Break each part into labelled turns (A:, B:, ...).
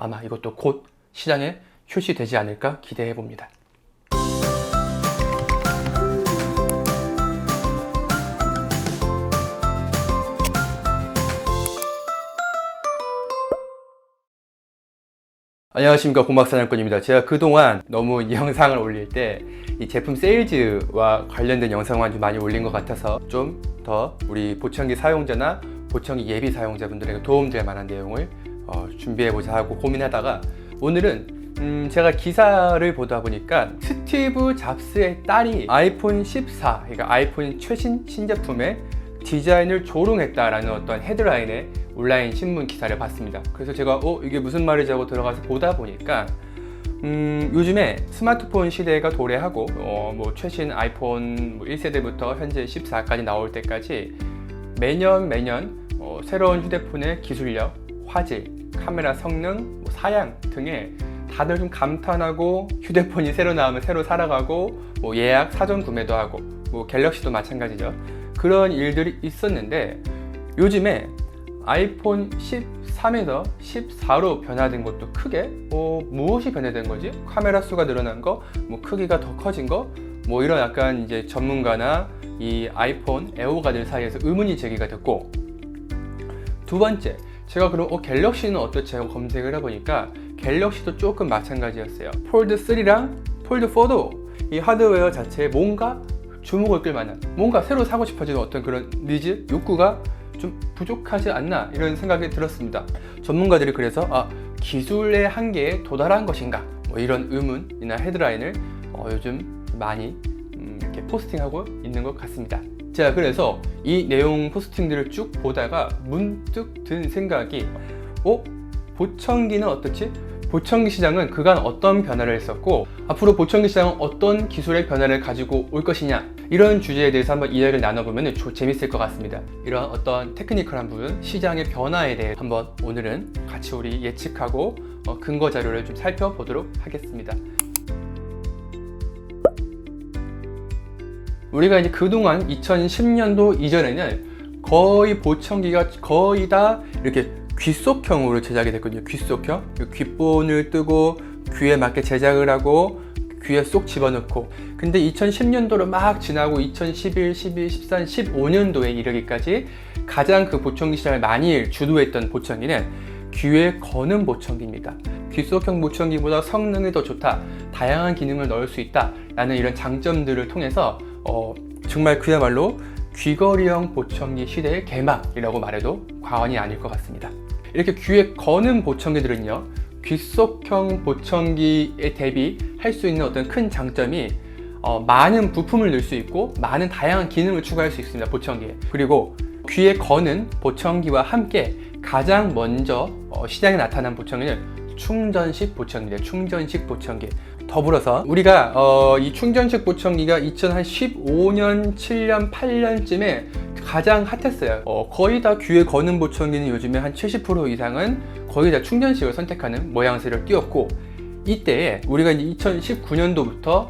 A: 아마 이것도 곧 시장에 출시되지 않을까 기대해 봅니다. 안녕하십니까 고막사냥꾼입니다. 제가 그동안 너무 이 영상을 올릴 때 이 제품 세일즈와 관련된 영상만 좀 많이 올린 것 같아서 좀 더 우리 보청기 사용자나 보청기 예비 사용자분들에게 도움될 만한 내용을 어, 준비해보자 하고 고민하다가 오늘은 음, 제가 기사를 보다 보니까 스티브 잡스의 딸이 아이폰 14, 그러니까 아이폰 최신 신제품의 디자인을 조롱했다라는 어떤 헤드라인의 온라인 신문 기사를 봤습니다. 그래서 제가 어 이게 무슨 말이지 하고 들어가서 보다 보니까 음, 요즘에 스마트폰 시대가 도래하고 어, 뭐 최신 아이폰 뭐 1세대부터 현재 14까지 나올 때까지 매년 매년 어, 새로운 휴대폰의 기술력, 화질, 카메라 성능, 뭐 사양 등에 다들 좀 감탄하고 휴대폰이 새로 나오면 새로 살아가고 뭐 예약 사전 구매도 하고 뭐 갤럭시도 마찬가지죠. 그런 일들이 있었는데 요즘에 아이폰 13에서 14로 변화된 것도 크게 뭐 무엇이 변화된 거지? 카메라 수가 늘어난 거, 뭐 크기가 더 커진 거, 뭐 이런 약간 이제 전문가나 이 아이폰 애호가들 사이에서 의문이 제기가 됐고 두 번째 제가 그럼 어, 갤럭시는 어떨지 검색을 해보니까 갤럭시도 조금 마찬가지였어요. 폴드 3랑 폴드 4도 이 하드웨어 자체에 뭔가 주목을 끌 만한 뭔가 새로 사고 싶어지는 어떤 그런 니즈, 욕구가 좀 부족하지 않나 이런 생각이 들었습니다. 전문가들이 그래서 아, 기술의 한계에 도달한 것인가 뭐 이런 의문이나 헤드라인을 어, 요즘 많이 음, 이렇게 포스팅하고 있는 것 같습니다. 제가 그래서 이 내용 포스팅들을 쭉 보다가 문득 든 생각이 어? 보청기는 어떻지? 보청기 시장은 그간 어떤 변화를 했었고 앞으로 보청기 시장은 어떤 기술의 변화를 가지고 올 것이냐 이런 주제에 대해서 한번 이야기를 나눠보면 조- 재밌을 것 같습니다. 이런 어떤 테크니컬한 부분, 시장의 변화에 대해 한번 오늘은 같이 우리 예측하고 어, 근거 자료를 좀 살펴보도록 하겠습니다. 우리가 이제 그동안 2010년도 이전에는 거의 보청기가 거의 다 이렇게 귓속형으로 제작이 됐거든요. 귓속형. 귓본을 뜨고 귀에 맞게 제작을 하고 귀에 쏙 집어넣고. 근데 2010년도로 막 지나고 2011, 12, 13, 15년도에 이르기까지 가장 그 보청기 시장을 많이 주도했던 보청기는 귀에 거는 보청기입니다. 귓속형 보청기보다 성능이 더 좋다, 다양한 기능을 넣을 수 있다, 라는 이런 장점들을 통해서 어, 정말 그야말로 귀걸이형 보청기 시대의 개막이라고 말해도 과언이 아닐 것 같습니다. 이렇게 귀에 거는 보청기들은요, 귓속형 보청기에 대비할 수 있는 어떤 큰 장점이 어, 많은 부품을 넣을 수 있고 많은 다양한 기능을 추가할 수 있습니다. 보청기에. 그리고 귀에 거는 보청기와 함께 가장 먼저 어, 시장에 나타난 보청기는 충전식 보청기입니다. 충전식 보청기. 더불어서 우리가 어, 이 충전식 보청기가 2015년, 7년, 8년쯤에 가장 핫했어요. 어, 거의 다 귀에 거는 보청기는 요즘에 한 70% 이상은 거의 다 충전식을 선택하는 모양새를 띄었고 이때에 우리가 이제 2019년도부터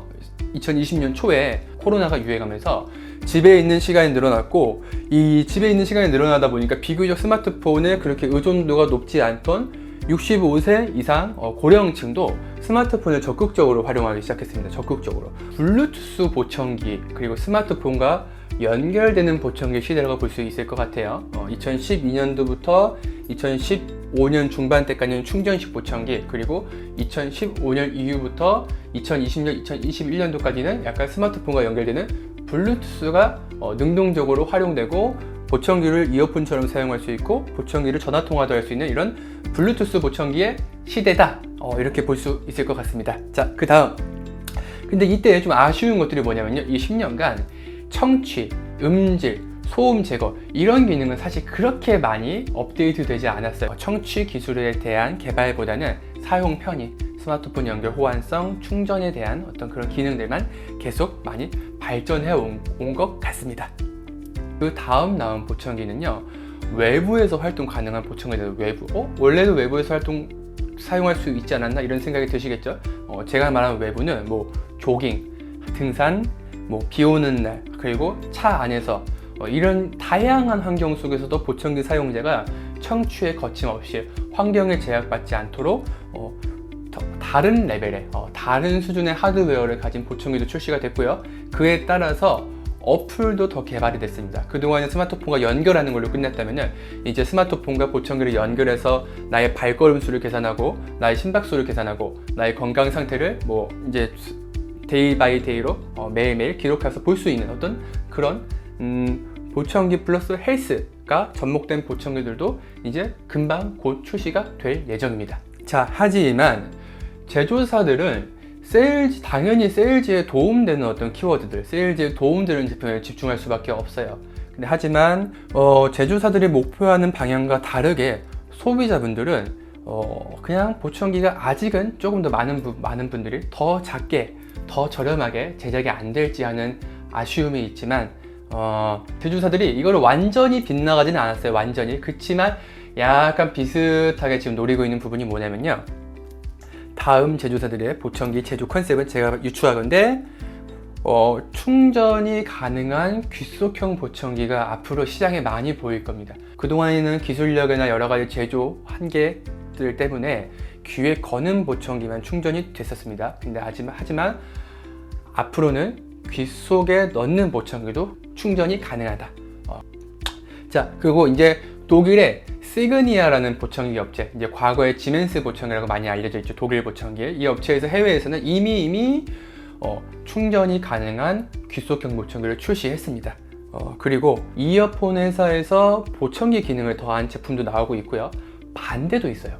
A: 2020년 초에 코로나가 유행하면서 집에 있는 시간이 늘어났고 이 집에 있는 시간이 늘어나다 보니까 비교적 스마트폰에 그렇게 의존도가 높지 않던 65세 이상 어, 고령층도 스마트폰을 적극적으로 활용하기 시작했습니다. 적극적으로 블루투스 보청기 그리고 스마트폰과 연결되는 보청기 시대라고 볼 수 있을 것 같아요. 2012년도부터 2015년 중반 때까지는 충전식 보청기 그리고 2015년 이후부터 2020년, 2021년도까지는 약간 스마트폰과 연결되는 블루투스가 어, 능동적으로 활용되고 보청기를 이어폰처럼 사용할 수 있고 보청기를 전화 통화도 할 수 있는 이런 블루투스 보청기의 시대다 어, 이렇게 볼 수 있을 것 같습니다. 자, 그 다음 근데 이때 좀 아쉬운 것들이 뭐냐면요. 이 10년간 청취, 음질, 소음 제거 이런 기능은 사실 그렇게 많이 업데이트 되지 않았어요. 청취 기술에 대한 개발보다는 사용 편의, 스마트폰 연결 호환성, 충전에 대한 어떤 그런 기능들만 계속 많이 발전해 온 것 같습니다. 그 다음 나온 보청기는요. 외부에서 활동 가능한 보청기들 외부. 어? 원래도 외부에서 활동 사용할 수 있지 않았나 이런 생각이 드시겠죠? 어, 제가 말하는 외부는 뭐 조깅, 등산, 뭐 비 오는 날 그리고 차 안에서 어, 이런 다양한 환경 속에서도 보청기 사용자가 청취에 거침없이 환경에 제약받지 않도록 어, 더 다른 레벨의 어, 다른 수준의 하드웨어를 가진 보청기도 출시가 됐고요. 그에 따라서 어플도 더 개발이 됐습니다. 그동안에 스마트폰과 연결하는 걸로 끝냈다면 이제 스마트폰과 보청기를 연결해서 나의 발걸음 수를 계산하고 나의 심박수를 계산하고 나의 건강 상태를 뭐 이제 데이 바이 데이로 어, 매일매일 기록해서 볼 수 있는 어떤 그런 음, 보청기 플러스 헬스가 접목된 보청기들도 이제 금방 곧 출시가 될 예정입니다. 자, 하지만 제조사들은 세일즈, 당연히 세일즈에 도움되는 어떤 키워드들, 세일즈에 도움되는 제품에 집중할 수밖에 없어요. 근데 하지만 어, 제조사들이 목표하는 방향과 다르게 소비자분들은 어, 그냥 보청기가 아직은 조금 더 많은, 부- 많은 분들이 더 작게, 더 저렴하게 제작이 안 될지 하는 아쉬움이 있지만 어, 제조사들이 이걸 완전히 빗나가지는 않았어요. 완전히. 그치만 약간 비슷하게 지금 노리고 있는 부분이 뭐냐면요. 다음 제조사들의 보청기 제조 컨셉은 제가 유추하건데 어, 충전이 가능한 귓속형 보청기가 앞으로 시장에 많이 보일 겁니다. 그동안에는 기술력이나 여러 가지 제조 한계들 때문에 귀에 거는 보청기만 충전이 됐었습니다. 근데 하지만, 하지만 앞으로는 귀 속에 넣는 보청기도 충전이 가능하다. 어. 자, 그리고 이제 독일의 시그니아라는 보청기 업체, 이제 과거에 지멘스 보청기라고 많이 알려져 있죠. 독일 보청기. 이 업체에서 해외에서는 이미 이미 어, 충전이 가능한 귓속형 보청기를 출시했습니다. 어, 그리고 이어폰 회사에서 보청기 기능을 더한 제품도 나오고 있고요. 반대도 있어요.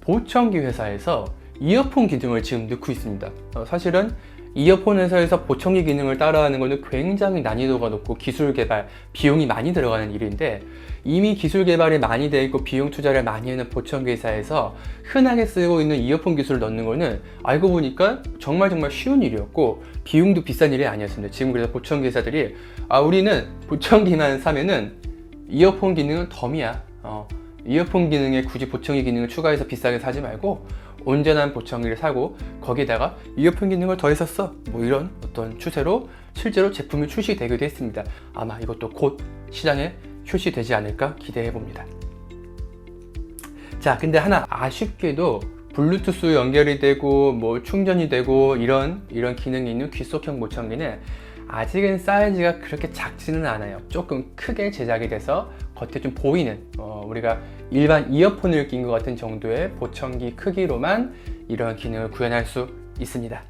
A: 보청기 회사에서 이어폰 기능을 지금 넣고 있습니다. 어, 사실은 이어폰 회사에서 보청기 기능을 따라하는 것은 굉장히 난이도가 높고 기술 개발, 비용이 많이 들어가는 일인데 이미 기술 개발이 많이 돼 있고 비용 투자를 많이 하는 보청기 회사에서 흔하게 쓰고 있는 이어폰 기술을 넣는 거는 알고 보니까 정말 정말 쉬운 일이었고 비용도 비싼 일이 아니었습니다. 지금 그래서 보청기 회사들이 아 우리는 보청기만 사면은 이어폰 기능은 덤이야. 어, 이어폰 기능에 굳이 보청기 기능을 추가해서 비싸게 사지 말고 온전한 보청기를 사고 거기다가 이어폰 기능을 써. 뭐 이런 어떤 추세로 실제로 제품이 출시되기도 했습니다. 아마 이것도 곧 시장에 출시되지 않을까 기대해 봅니다. 자, 근데 하나 아쉽게도 블루투스 연결이 되고 뭐 충전이 되고 이런 이런 기능이 있는 귓속형 보청기는 아직은 사이즈가 그렇게 작지는 않아요. 조금 크게 제작이 돼서 겉에 좀 보이는 어, 우리가 일반 이어폰을 낀 것 같은 정도의 보청기 크기로만 이런 기능을 구현할 수 있습니다.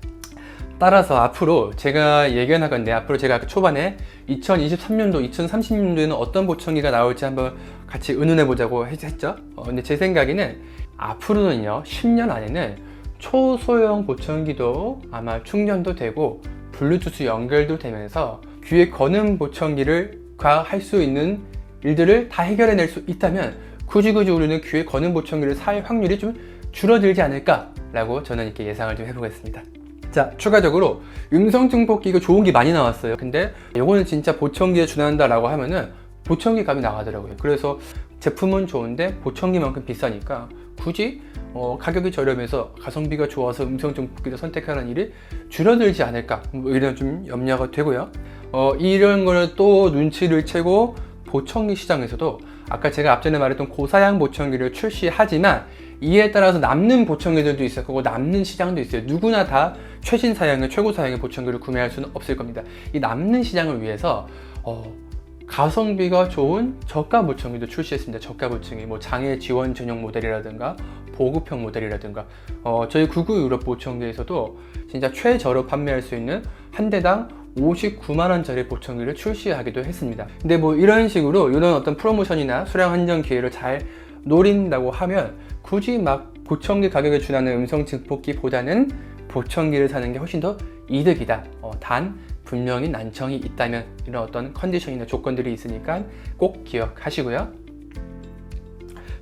A: 따라서 앞으로 제가 예견하건데 앞으로 제가 그 초반에 2023년도, 2030년도에는 어떤 보청기가 나올지 한번 같이 의논해 보자고 했- 했죠. 어, 근데 제 생각에는 앞으로는요, 10년 안에는 초소형 보청기도 아마 충전도 되고 블루투스 연결도 되면서 귀에 거는 보청기를 할 수 있는 일들을 다 해결해낼 수 있다면 굳이 굳이 우리는 귀에 거는 보청기를 살 확률이 좀 줄어들지 않을까라고 저는 이렇게 예상을 좀 해보겠습니다. 자, 추가적으로 음성 증폭기가 좋은 게 많이 나왔어요. 근데 이거는 진짜 보청기에 준한다라고 하면은 보청기 값이 나가더라고요. 그래서 제품은 좋은데 보청기만큼 비싸니까 굳이 어, 가격이 저렴해서 가성비가 좋아서 음성 증폭기를 선택하는 일이 줄어들지 않을까 뭐 이런 좀 염려가 되고요. 어, 이런 거를 또 눈치를 채고 보청기 시장에서도 아까 제가 앞전에 말했던 고사양 보청기를 출시하지만 이에 따라서 남는 보청기들도 있을 거고 남는 시장도 있어요. 누구나 다 최신 사양의 최고 사양의 보청기를 구매할 수는 없을 겁니다. 이 남는 시장을 위해서 어, 가성비가 좋은 저가 보청기도 출시했습니다. 저가 보청기, 뭐 장애 지원 전용 모델이라든가 보급형 모델이라든가 어, 저희 구구 유럽 보청기에서도 진짜 최저로 판매할 수 있는 한 대당 59만 원짜리 보청기를 출시하기도 했습니다. 근데 뭐 이런 식으로 이런 어떤 프로모션이나 수량 한정 기회를 잘 노린다고 하면 굳이 막 보청기 가격에 준하는 음성 증폭기보다는 보청기를 사는 게 훨씬 더 이득이다. 어, 단 분명히 난청이 있다면 이런 어떤 컨디션이나 조건들이 있으니까 꼭 기억하시고요.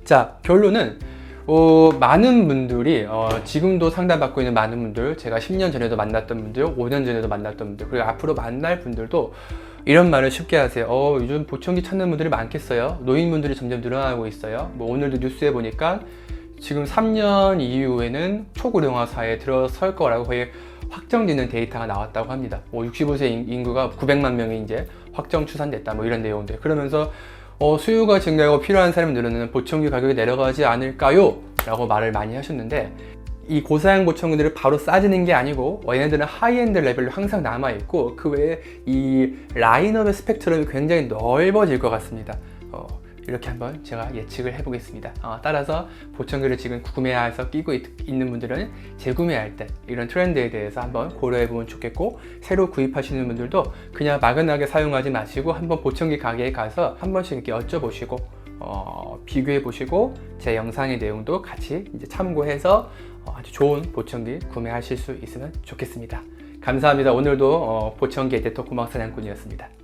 A: 자 결론은 어, 많은 분들이 어, 지금도 상담받고 있는 많은 분들 제가 10년 전에도 만났던 분들 5년 전에도 만났던 분들 그리고 앞으로 만날 분들도 이런 말을 쉽게 하세요. 어, 요즘 보청기 찾는 분들이 많겠어요? 노인분들이 점점 늘어나고 있어요? 뭐 오늘도 뉴스에 보니까 지금 3년 이후에는 초고령화사에 들어설 거라고 거의 확정되는 데이터가 나왔다고 합니다. 뭐 65세 인- 인구가 900만 명이 이제 확정 추산됐다 뭐 이런 내용들. 그러면서 어, 수요가 증가하고 필요한 늘어나는 보청기 가격이 내려가지 않을까요? 라고 말을 많이 하셨는데 이 고사양 보청기들을 바로 싸지는 게 아니고 얘네들은 하이엔드 레벨로 항상 남아있고 그 외에 이 라인업의 스펙트럼이 굉장히 넓어질 것 같습니다. 어, 이렇게 한번 제가 예측을 해보겠습니다. 어, 따라서 보청기를 지금 구매해서 끼고 있, 는 분들은 재구매할 때 이런 트렌드에 대해서 한번 고려해보면 좋겠고 새로 구입하시는 분들도 그냥 막연하게 사용하지 마시고 한번 보청기 가게에 가서 한 번씩 이렇게 여쭤보시고 어, 비교해 보시고 제 영상의 내용도 같이 이제 참고해서 어, 아주 좋은 보청기 구매하실 수 있으면 좋겠습니다. 감사합니다. 오늘도 어, 보청기 에디터 고막 사냥꾼이었습니다.